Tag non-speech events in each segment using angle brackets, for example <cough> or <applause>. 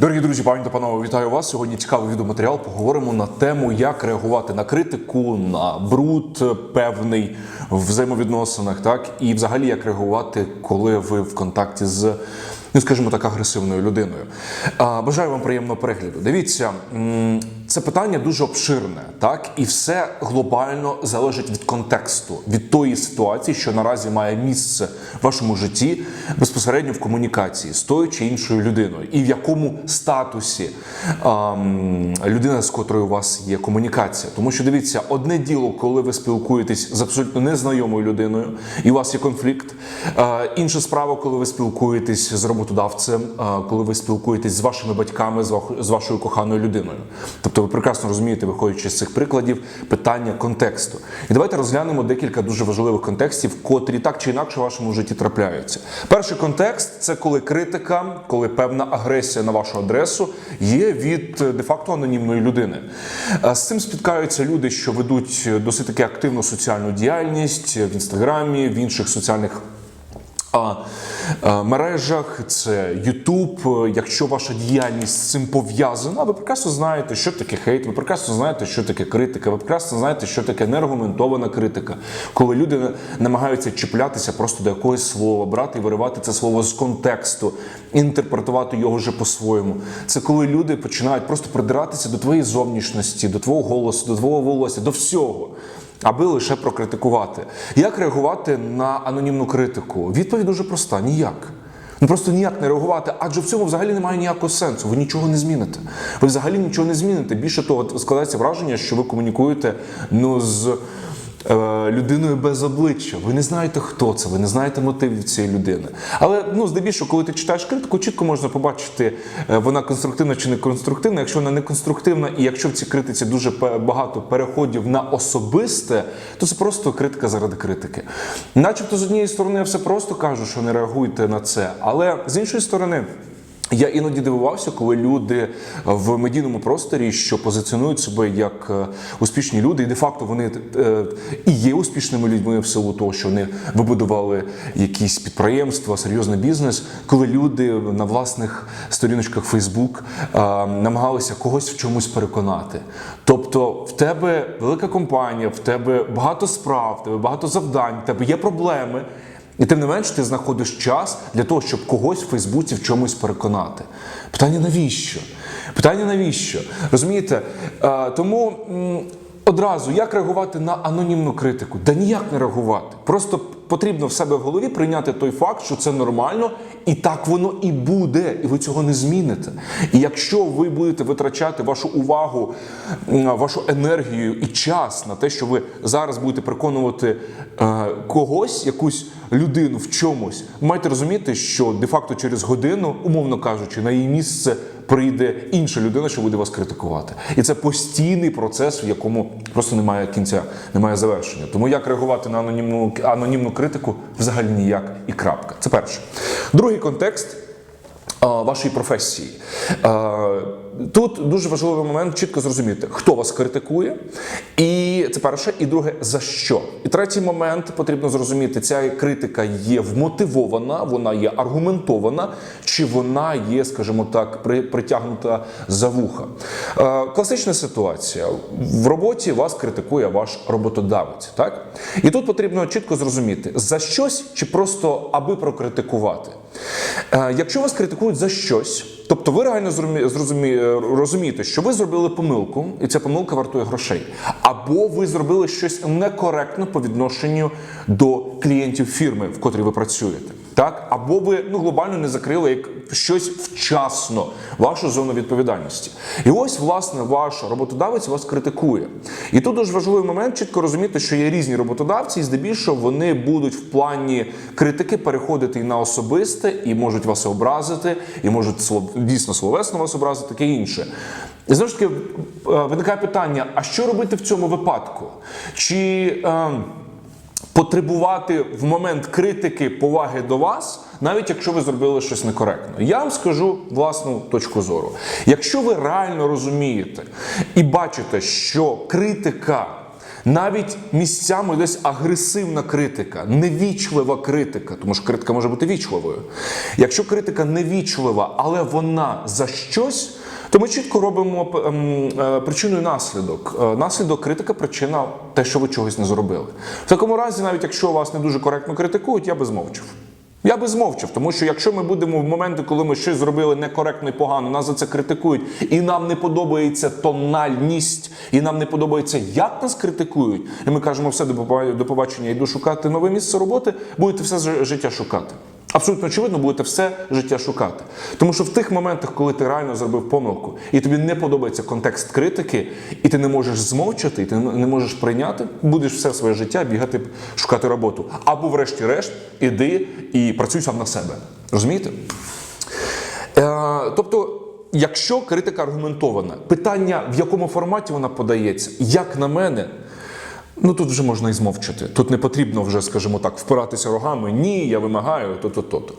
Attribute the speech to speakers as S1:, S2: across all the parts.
S1: Дорогі друзі, пані та панове, вітаю вас. Сьогодні цікавий відеоматеріал. Поговоримо на тему, як реагувати на критику, на бруд певний в взаємовідносинах, так і взагалі як реагувати, коли ви в контакті з. Ну, скажімо так, агресивною людиною. Бажаю вам приємного перегляду. Дивіться, це питання дуже обширне, так і все глобально залежить від контексту, від тої ситуації, що наразі має місце в вашому житті безпосередньо в комунікації з тою чи іншою людиною, і в якому статусі ам, людина, з котрою у вас є комунікація. Тому що дивіться, одне діло, коли ви спілкуєтесь з абсолютно незнайомою людиною, і у вас є конфлікт. А, інша справа, коли ви спілкуєтесь з роботодавцем, а, коли ви спілкуєтесь з вашими батьками, з вашою коханою людиною. Тобто ви прекрасно розумієте, виходячи з цих прикладів, питання контексту. І давайте розглянемо декілька дуже важливих контекстів, котрі так чи інакше в вашому житті трапляються. Перший контекст це коли критика, коли певна агресія на вашу адресу є від е, де-факто анонімної людини. Е, З цим спіткаються люди, що ведуть е, досить таки активну соціальну діяльність в інстаграмі, в інших соціальних мережах, це YouTube. Якщо ваша діяльність з цим пов'язана, ви прекрасно знаєте, що таке хейт, ви прекрасно знаєте, що таке критика, ви прекрасно знаєте, що таке неаргументована критика, коли люди намагаються чіплятися просто до якогось слова, брати і виривати це слово з контексту, інтерпретувати його вже по-своєму. Це коли люди починають просто придиратися до твоєї зовнішності, до твого голосу, до твого волосся, до всього аби лише прокритикувати. Як реагувати на анонімну критику? Відповідь дуже проста: ніяк. Ну просто ніяк не реагувати, адже в цьому взагалі немає ніякого сенсу. Ви нічого не зміните. Ви взагалі нічого не зміните. Більше того, складається враження, що ви комунікуєте ну з. Е, Людиною без обличчя, ви не знаєте, хто це, ви не знаєте мотивів цієї людини. Але ну здебільшого, коли ти читаєш критику, чітко можна побачити, е, вона конструктивна чи не конструктивна. Якщо вона не конструктивна, і якщо в цій критиці дуже багато переходів на особисте, то це просто критика заради критики. Начебто, з однієї сторони, я все просто кажу, що не реагуйте на це, але з іншої сторони. Я іноді дивувався, коли люди в медійному просторі, що позиціонують себе як е, успішні люди, і де-факто вони е, і є успішними людьми в силу того, що вони вибудували якісь підприємства, серйозний бізнес, коли люди на власних сторіночках Фейсбук намагалися когось в чомусь переконати. Тобто, в тебе велика компанія, в тебе багато справ, в тебе багато завдань, в тебе є проблеми. І тим не менш ти знаходиш час для того, щоб когось в Фейсбуці в чомусь переконати. Питання навіщо? Питання навіщо? Розумієте? Е, тому одразу як реагувати на анонімну критику? Да ніяк не реагувати. Просто потрібно в себе в голові прийняти той факт, що це нормально, і так воно і буде, і ви цього не зміните. І якщо ви будете витрачати вашу увагу, вашу енергію і час на те, що ви зараз будете переконувати е, когось, якусь людину в чомусь, маєте розуміти, що де-факто через годину, умовно кажучи, на її місце прийде інша людина, що буде вас критикувати. І це постійний процес, в якому просто немає кінця, немає завершення. Тому як реагувати на анонімну, анонімну критику взагалі ніяк і крапка. Це перше. Другий контекст. А, Вашої професії тут дуже важливий момент чітко зрозуміти, хто вас критикує, і це перше, і друге за що. І третій момент потрібно зрозуміти, ця критика є вмотивована, вона є аргументована, чи вона є, скажімо так, при- притягнута за вуха. Е, Класична ситуація в роботі вас критикує ваш роботодавець, так і тут потрібно чітко зрозуміти за щось чи просто аби прокритикувати. Е, Якщо вас критикують за щось, тобто ви реально зрозумі- зрозумі- розумієте, що ви зробили помилку, і ця помилка вартує грошей, або ви зробили щось некоректно по відношенню до клієнтів фірми, в котрій ви працюєте, так або ви ну глобально не закрили як щось вчасно вашу зону відповідальності. І ось власне ваш роботодавець вас критикує. І тут дуже важливий момент чітко розуміти, що є різні роботодавці, і здебільшого вони будуть в плані критики переходити і на особисте, і можуть вас образити, і можуть дійсно словесно вас образити, таке інше. І знову ж таки е, виникає питання: а що робити в цьому випадку? Чи е, потребувати в момент критики поваги до вас, навіть якщо ви зробили щось некоректно. Я вам скажу власну точку зору. Якщо ви реально розумієте і бачите, що критика Навіть місцями десь агресивна критика, невічлива критика, тому що критика може бути вічливою. Якщо критика невічлива, але вона за щось, то ми чітко робимо ем, е, причину і наслідок. Е, Наслідок критика, причина те, що ви чогось не зробили. В такому разі, навіть якщо вас не дуже коректно критикують, я би змовчав. Я би змовчав, тому що якщо ми будемо в моменти, коли ми щось зробили некоректно і погано, нас за це критикують, і нам не подобається тональність, і нам не подобається, як нас критикують, і ми кажемо, все до поба- побачення, йду шукати нове місце роботи, будете все життя шукати. Абсолютно очевидно, будете все життя шукати. Тому що в тих моментах, коли ти реально зробив помилку, і тобі не подобається контекст критики, і ти не можеш змовчати, і ти не можеш прийняти, будеш все своє життя бігати шукати роботу. Або, врешті-решт, іди і працюй сам на себе. Розумієте? Е, тобто, якщо критика аргументована, питання, в якому форматі вона подається, як на мене. Ну тут вже можна і змовчати. Тут не потрібно вже, скажімо так, впиратися рогами. Ні, я вимагаю то-то, то-то.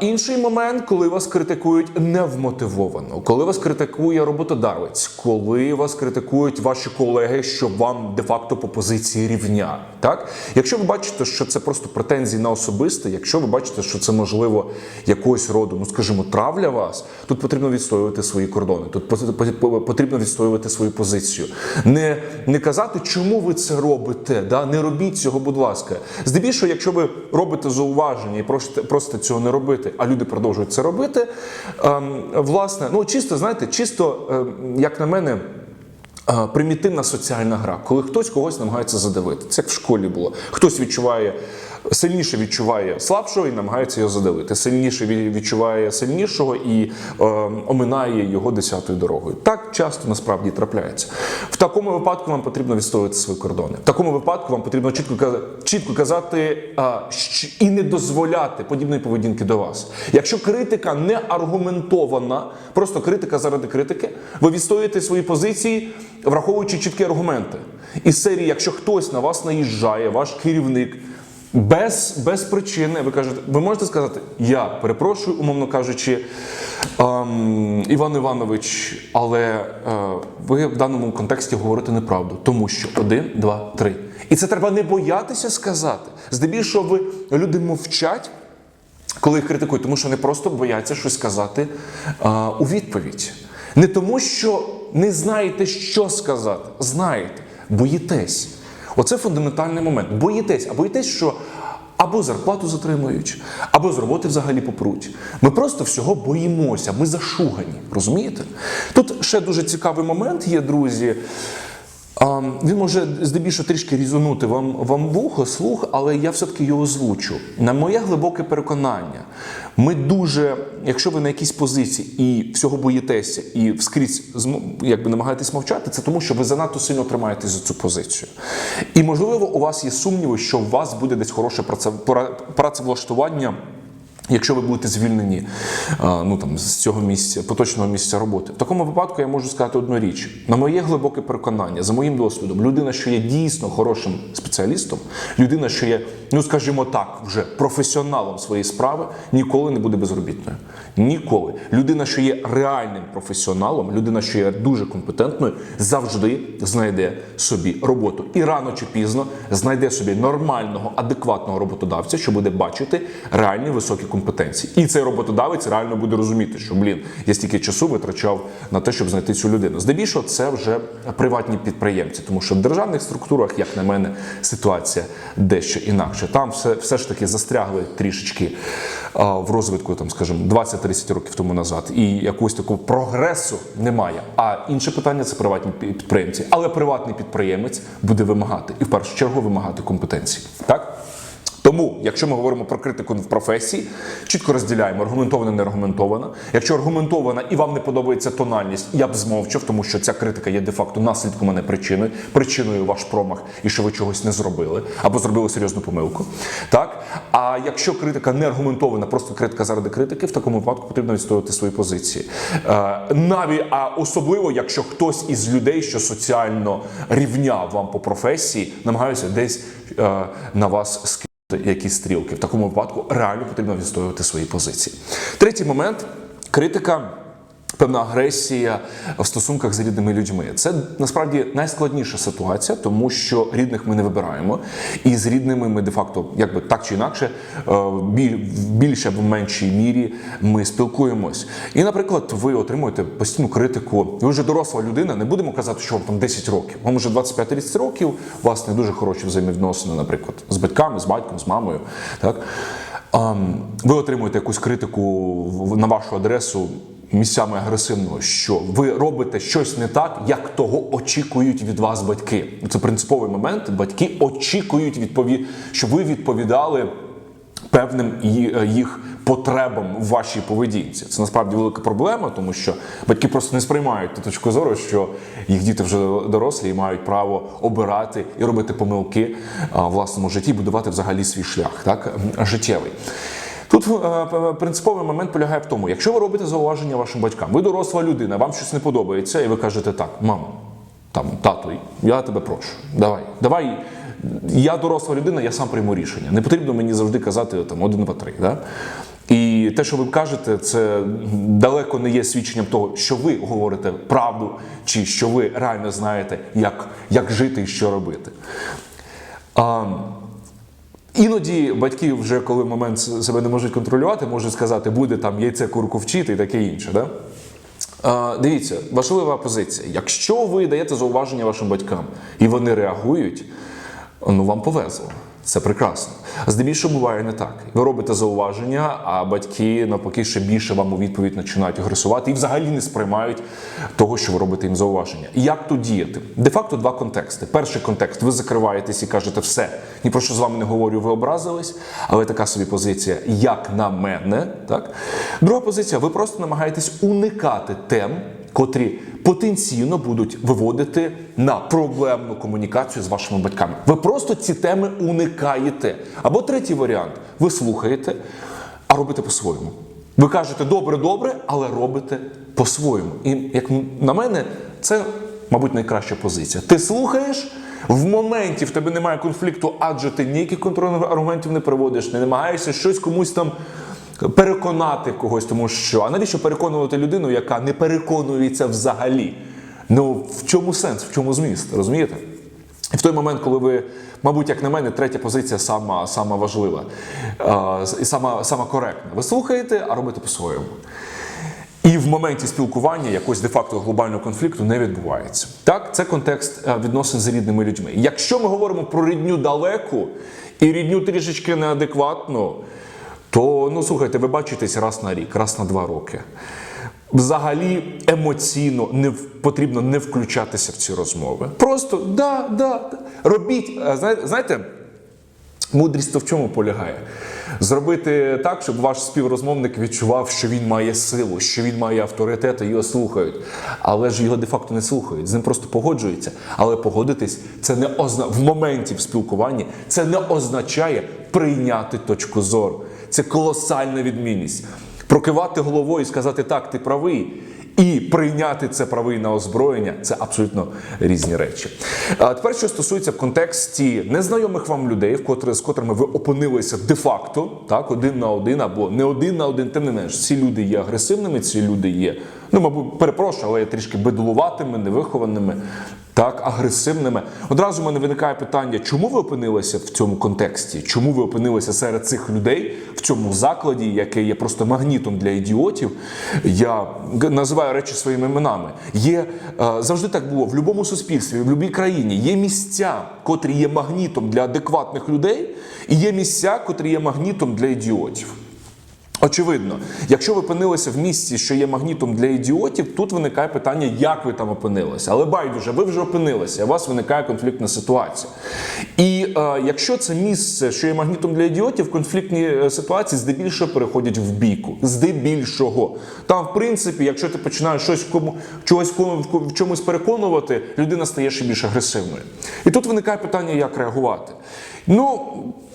S1: Інший момент, коли вас критикують невмотивовано, коли вас критикує роботодавець, коли вас критикують ваші колеги, що вам де-факто по позиції рівня. Так? Якщо ви бачите, що це просто претензії на особисте, якщо ви бачите, що це можливо якогось роду, ну скажімо, травля вас, тут потрібно відстоювати свої кордони, тут потрібно відстоювати свою позицію. Не, не казати, чому ви це робите. Да? Не робіть цього, будь ласка. Здебільшого, якщо ви робите зауваження і просите, просите цього не робити, а люди продовжують це робити. Ем, власне, ну чисто, знаєте, чисто, ем, як на мене. е, Примітивна соціальна гра, коли хтось когось намагається задавити. Це як в школі було. Хтось відчуває сильніше відчуває слабшого і намагається його задавити. Сильніше відчуває сильнішого і е, оминає його десятою дорогою. Так часто насправді трапляється. В такому випадку вам потрібно відстоювати свої кордони. В такому випадку вам потрібно чітко казати, чітко казати а, і не дозволяти подібної поведінки до вас. Якщо критика не аргументована, просто критика заради критики, ви відстоюєте свої позиції, враховуючи чіткі аргументи.Із серії, якщо хтось на вас наїжджає, ваш керівник. Без, без причини ви кажете, ви можете сказати, я перепрошую, умовно кажучи, ем, Іван Іванович, але е, ви в даному контексті говорите неправду, тому що один, два, три. І це треба не боятися сказати. Здебільшого ви люди мовчать, коли їх критикують, тому що вони просто бояться щось сказати а, у відповідь. Не тому, що не знаєте, що сказати. Знаєте, боїтесь. Оце фундаментальний момент. Боїтесь, а боїтесь, що або зарплату затримують, або з роботи взагалі попруть. Ми просто всього боїмося, ми зашугані. Розумієте? Тут ще дуже цікавий момент є, друзі. Він може здебільшого трішки різонути вам, вам вухо, слух, але я все-таки його озвучу. На моє глибоке переконання, ми дуже, якщо ви на якійсь позиції і всього боїтеся, і вскрізь якби намагаєтесь мовчати, це тому, що ви занадто сильно тримаєтесь за цю позицію. І можливо, у вас є сумніви, що у вас буде десь хороше праце- працевлаштування. Якщо ви будете звільнені ну, там, з цього місця, поточного місця роботи, в такому випадку я можу сказати одну річ: на моє глибоке переконання, за моїм досвідом, людина, що є дійсно хорошим спеціалістом, людина, що є, ну скажімо так, вже професіоналом своєї справи, ніколи не буде безробітною. Ніколи. Людина, що є реальним професіоналом, людина, що є дуже компетентною, завжди знайде собі роботу. І рано чи пізно знайде собі нормального, адекватного роботодавця, що буде бачити реальні високі компетенції. І цей роботодавець реально буде розуміти, що блін, я стільки часу витрачав на те, щоб знайти цю людину. Здебільшого це вже приватні підприємці, тому що в державних структурах, як на мене, ситуація дещо інакше. Там все, все ж таки застрягли трішечки а, в розвитку, там, скажімо, 20-30 років тому назад, і якогось такого прогресу немає. А інше питання це приватні підприємці. Але приватний підприємець буде вимагати і в першу чергу вимагати компетенції. Так? Тому, якщо ми говоримо про критику в професії, чітко розділяємо аргументована, не аргументована. Якщо аргументована і вам не подобається тональність, я б змовчав, тому що ця критика є де-факто наслідком, а не причиною. Причиною ваш промах і що ви чогось не зробили або зробили серйозну помилку. Так? А якщо критика не аргументована, просто критика заради критики, в такому випадку потрібно відстоювати свої позиції. Е, навіть, а особливо, якщо хтось із людей, що соціально рівняв вам по професії, намагаються десь е, на вас скинути якісь стрілки. В такому випадку реально потрібно відстоювати свої позиції. Третій момент критика. Певна агресія в стосунках з рідними людьми. Це насправді найскладніша ситуація, тому що рідних ми не вибираємо, і з рідними ми де-факто, якби так чи інакше, е, в більше або меншій мірі ми спілкуємось. І, наприклад, ви отримуєте постійну критику. Ви вже доросла людина, не будемо казати, що вам там 10 років. Вам вже 25-30 років, у вас не дуже хороші взаємовідносини, наприклад, з батьками, з батьком, з мамою. Так? Ви отримуєте якусь критику на вашу адресу місцями агресивного, що ви робите щось не так, як того очікують від вас батьки. Це принциповий момент. Батьки очікують відпові... щоб ви відповідали певним е, їх потребам в вашій поведінці. Це насправді велика проблема, тому що батьки просто не сприймають ту точку зору, що їх діти вже дорослі і мають право обирати і робити помилки в власному житті, будувати взагалі свій шлях, так життєвий. Тут е, принциповий момент полягає в тому, якщо ви робите зауваження вашим батькам, ви доросла людина, вам щось не подобається, і ви кажете так, мамо, там, тато, я тебе прошу, давай, давай. Я доросла людина, я сам прийму рішення. Не потрібно мені завжди казати там один, два, три. Да? І те, що ви кажете, це далеко не є свідченням того, що ви говорите правду, чи що ви реально знаєте, як, як жити і що робити. А, Іноді батьки, вже коли момент себе не можуть контролювати, можуть сказати, буде там яйце курку вчити і таке інше. Да? А, дивіться, важлива позиція. Якщо ви даєте зауваження вашим батькам і вони реагують, ну вам повезло. Це прекрасно. Здебільшого буває не так. Ви робите зауваження, а батьки навпаки ще більше вам у відповідь починають агресувати і взагалі не сприймають того, що ви робите їм зауваження. І як тут діяти? Де-факто два контексти. Перший контекст ви закриваєтесь і кажете, все, ні про що з вами не говорю, ви образились, але така собі позиція, як на мене. Так? Друга позиція, ви просто намагаєтесь уникати тем, котрі потенційно будуть виводити на проблемну комунікацію з вашими батьками. Ви просто ці теми уникаєте. Або третій варіант: ви слухаєте, а робите по-своєму. Ви кажете добре, добре, але робите по-своєму. І як на мене, це, мабуть, найкраща позиція. Ти слухаєш. В моменті в тебе немає конфлікту, адже ти ніяких контрольних аргументів не приводиш, не намагаєшся щось комусь там переконати когось, тому що а навіщо переконувати людину, яка не переконується взагалі? Ну в чому сенс, в чому зміст, розумієте? І в той момент, коли ви, мабуть, як на мене, третя позиція сама, сама важлива і сама, сама коректна. Ви слухаєте, а робите по-своєму. І в моменті спілкування якогось де-факто глобального конфлікту не відбувається. Так, це контекст е, відносин з рідними людьми. Якщо ми говоримо про рідню далеку і рідню трішечки неадекватну, то ну слухайте, ви бачитесь раз на рік, раз на два роки. Взагалі емоційно не потрібно не включатися в ці розмови. Просто да, да, робіть. е, Знаєте, мудрість то в чому полягає? Зробити так, щоб ваш співрозмовник відчував, що він має силу, що він має авторитет і його слухають. Але ж його де-факто не слухають, з ним просто погоджуються. Але погодитись це не озна... в моменті в спілкуванні це не означає прийняти точку зору. Це колосальна відмінність. Прокивати головою і сказати так, ти правий. І прийняти це правий на озброєння це абсолютно різні речі. А тепер, що стосується в контексті незнайомих вам людей, в котре, з котрими ви опинилися де-факто, так, один на один або не один на один, тим не менш, ці люди є агресивними, ці люди є, ну, мабуть, перепрошую, але є трішки бедулуватими, невихованими. Так, агресивними. Одразу в мене виникає питання, чому ви опинилися в цьому контексті? Чому ви опинилися серед цих людей в цьому закладі, який є просто магнітом для ідіотів? Я називаю речі своїми іменами. Є е, завжди так було в будь-якому суспільстві, в будь-якій країні. Є місця, котрі є магнітом для адекватних людей, і є місця, котрі є магнітом для ідіотів. Очевидно, якщо ви опинилися в місці, що є магнітом для ідіотів, тут виникає питання, як ви там опинилися. Але байдуже, ви вже опинилися, у вас виникає конфліктна ситуація. І е, якщо це місце, що є магнітом для ідіотів, конфліктні е, ситуації здебільшого переходять в бійку. Здебільшого. Там, в принципі, якщо ти починаєш щось в кому чогось в чомусь переконувати, людина стає ще більш агресивною. І тут виникає питання, як реагувати. Ну.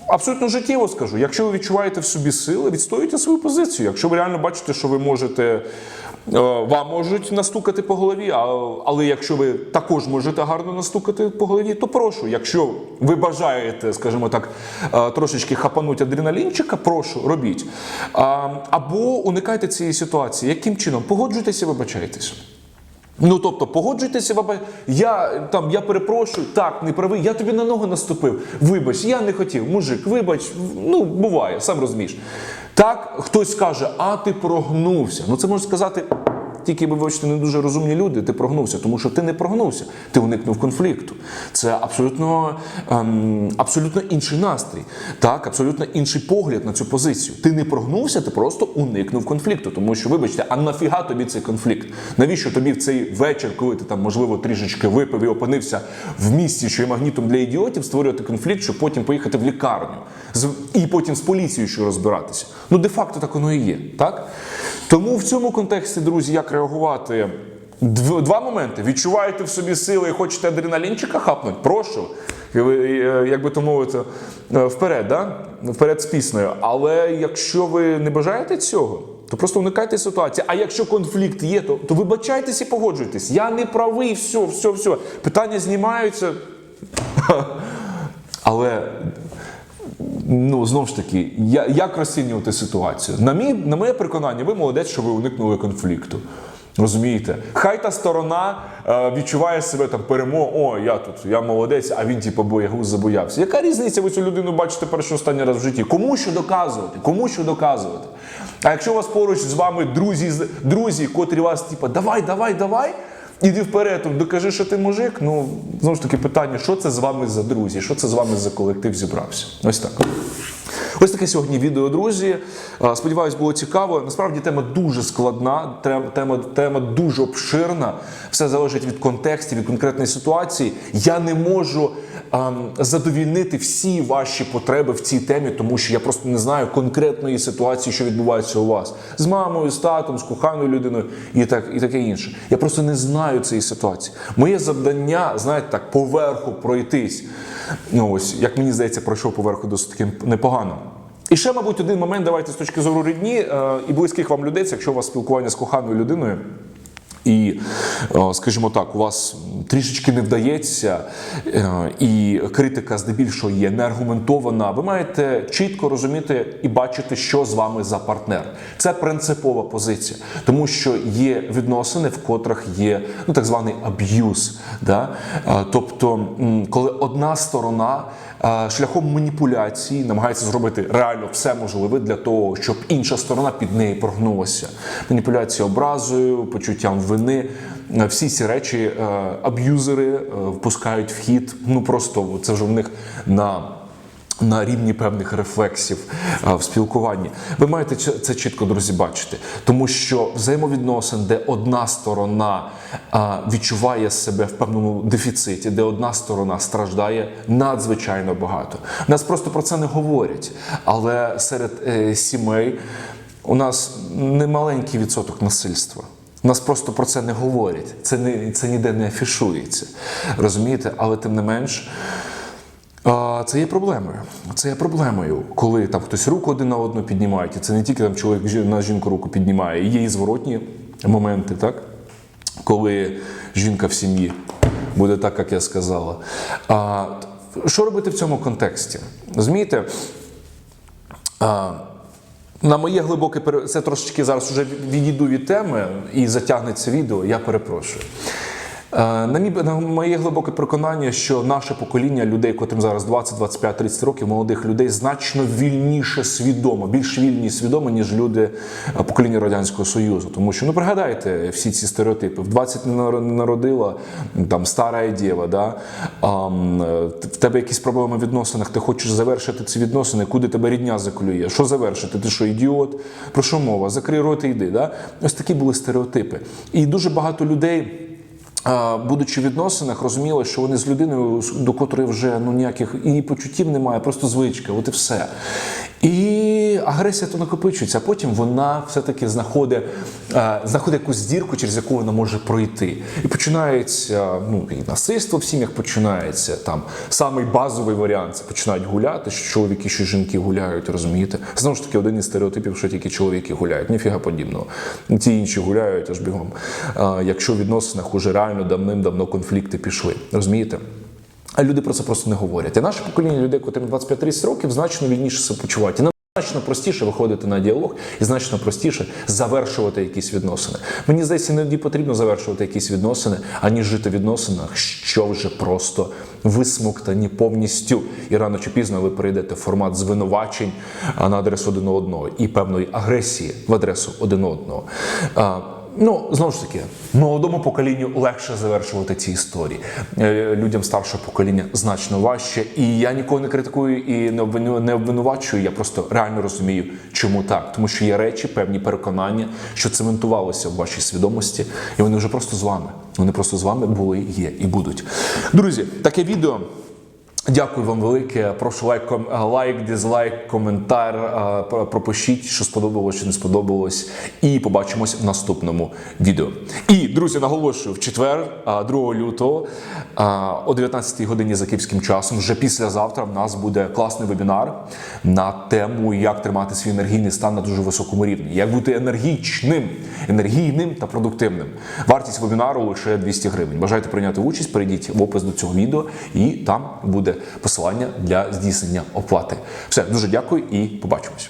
S1: Абсолютно життєво скажу. Якщо ви відчуваєте в собі сили, відстоюйте свою позицію. Якщо ви реально бачите, що ви можете Е, Вам можуть настукати по голові, але якщо ви також можете гарно настукати по голові, то прошу. Якщо ви бажаєте, скажімо так, е, трошечки хапануть адреналінчика, прошу, робіть. Або уникайте цієї ситуації. Яким чином? Погоджуйтеся, вибачайтеся. Ну тобто, погоджуйтеся, баба. Я там я перепрошую, так, не правий, я тобі на ногу наступив. Вибач, я не хотів, мужик, вибач, ну буває, сам розумієш. Так, хтось скаже, а ти прогнувся. Ну це можна сказати. Тільки ви вибачте, не дуже розумні люди, ти прогнувся, тому що ти не прогнувся, ти уникнув конфлікту. Це абсолютно, ем, абсолютно інший настрій, так, абсолютно інший погляд на цю позицію. Ти не прогнувся, ти просто уникнув конфлікту. Тому що, вибачте, а нафіга тобі цей конфлікт? Навіщо тобі в цей вечір, коли ти там, можливо, трішечки випив і опинився в місці, що є магнітом для ідіотів, створювати конфлікт, щоб потім поїхати в лікарню і потім з поліцією ще розбиратися? Ну, де-факто так воно і є, так? Тому в цьому контексті, друзі, як реагувати? Два моменти. Відчуваєте в собі сили і хочете адреналінчика хапнути? Прошу. Е, Як би то мовити, е, вперед, да? вперед з піснею. Але якщо ви не бажаєте цього, то просто уникайте ситуації. А якщо конфлікт є, то, то вибачайтесь і погоджуйтесь. Я не правий, все, все, все. Питання знімаються. <laughs> Але ну знову ж таки, я, як розцінювати ситуацію? На мій, на моє переконання, ви молодець, що ви уникнули конфлікту. Розумієте? Хай та сторона е, відчуває себе там перемогу, о, я тут, я молодець, а він типу боягуз забоявся. Яка різниця? Ви цю людину бачите перший останній раз в житті? Кому що доказувати? Кому що доказувати? А якщо у вас поруч з вами друзі, друзі, котрі вас, типу, давай, давай, давай. Іди вперед, докажи, що ти мужик. Ну, знову ж таки, питання, що це з вами за друзі, що це з вами за колектив зібрався? Ось так. Ось таке сьогодні відео, друзі. Сподіваюсь, було цікаво. Насправді тема дуже складна, тема, тема дуже обширна. Все залежить від контексту, від конкретної ситуації. Я не можу задовільнити всі ваші потреби в цій темі, тому що я просто не знаю конкретної ситуації, що відбувається у вас з мамою, з татом, з коханою людиною і так і таке інше. Я просто не знаю цієї ситуації. Моє завдання, знаєте, так поверху пройтись. Ну ось, як мені здається, пройшов поверху досить таки непогано. І ще, мабуть, один момент, давайте з точки зору рідні е, і близьких вам людей, якщо у вас спілкування з коханою людиною. І, е, скажімо так, у вас трішечки не вдається, е, і критика здебільшого є неаргументована. Ви маєте чітко розуміти і бачити, що з вами за партнер. Це принципова позиція, тому що є відносини, в котрих є ну так званий аб'юз. Да? Е, Тобто, коли одна сторона шляхом маніпуляції намагається зробити реально все можливе для того, щоб інша сторона під неї прогнулася. Маніпуляція образою, почуттям вини. Всі ці речі е, аб'юзери е, впускають в хід. Ну просто це вже в них на. На рівні певних рефлексів е, в спілкуванні. Ви маєте це- чітко, друзі, бачити, тому що взаємовідносин, де одна сторона е, відчуває себе в певному дефіциті, де одна сторона страждає надзвичайно багато. Нас просто про це не говорять. Але серед е, сімей у нас немаленький відсоток насильства. Нас просто про це не говорять. Це не це ніде не афішується. Розумієте? Але тим не менш. Це є проблемою. Це є проблемою, коли там хтось руку один на одну піднімає, і це не тільки там чоловік на жінку руку піднімає, є і зворотні моменти, так? Коли жінка в сім'ї буде так, як я сказала. А, що робити в цьому контексті? Розумієте? А, на моє глибоке пере- це трошечки зараз вже відійду від теми і затягнеться відео. Я перепрошую. Е, На мій на моє глибоке переконання, що наше покоління людей, котрим зараз 20, 25, 30 років, молодих людей, значно вільніше свідомо, більш вільні і свідомо, ніж люди е, покоління радянського союзу. Тому що ну пригадайте всі ці стереотипи. В 20 не народила там стара дєва, да? а, е, в тебе якісь проблеми в відносинах, ти хочеш завершити ці відносини, куди тебе рідня заклює? Що завершити? Ти що, ідіот? Про що мова? Закрий рот і йди. Да? Ось такі були стереотипи. І дуже багато людей. Будучи в відносинах, розуміли, що вони з людиною, до котрої вже ну ніяких і почуттів немає, просто звичка, от і все. І агресія то накопичується, а потім вона все-таки знаходить, е, знаходить якусь дірку, через яку вона може пройти. І починається ну, і насильство в сім'ях починається. Там самий базовий варіант це починають гуляти, що чоловіки, що жінки гуляють, розумієте? Знову ж таки, один із стереотипів, що тільки чоловіки гуляють. Ніфіга подібного. Ті інші гуляють аж бігом. А, якщо в відносинах уже реально давним-давно конфлікти пішли. Розумієте? А люди про це просто не говорять. І наше покоління людей, котрим 25-30 років, значно вільніше себе почувають. Значно простіше виходити на діалог і значно простіше завершувати якісь відносини. Мені здається, іноді потрібно завершувати якісь відносини, аніж жити в відносинах, що вже просто висмоктані повністю. І рано чи пізно ви перейдете в формат звинувачень на адресу один одного і певної агресії в адресу один одного. Ну, знову ж таки, молодому поколінню легше завершувати ці історії. Е, Людям старшого покоління значно важче. І я нікого не критикую і не обвинувачую. Я просто реально розумію, чому так. Тому що є речі, певні переконання, що цементувалися в вашій свідомості, і вони вже просто з вами. Вони просто з вами були, є і будуть. Друзі, таке відео. Дякую вам велике. Прошу лайк, лайк, дизлайк, коментар. е, Пропишіть, що сподобалось, що не сподобалось. І побачимось в наступному відео. І, друзі, наголошую, в четвер, е, 2 лютого, е, о 19 годині за київським часом, вже післязавтра, в нас буде класний вебінар на тему, як тримати свій енергійний стан на дуже високому рівні, як бути енергічним, енергійним та продуктивним. Вартість вебінару лише 200 гривень. Бажаєте прийняти участь? Перейдіть в опис до цього відео, і там буде посилання для здійснення оплати. Все, дуже дякую і побачимось.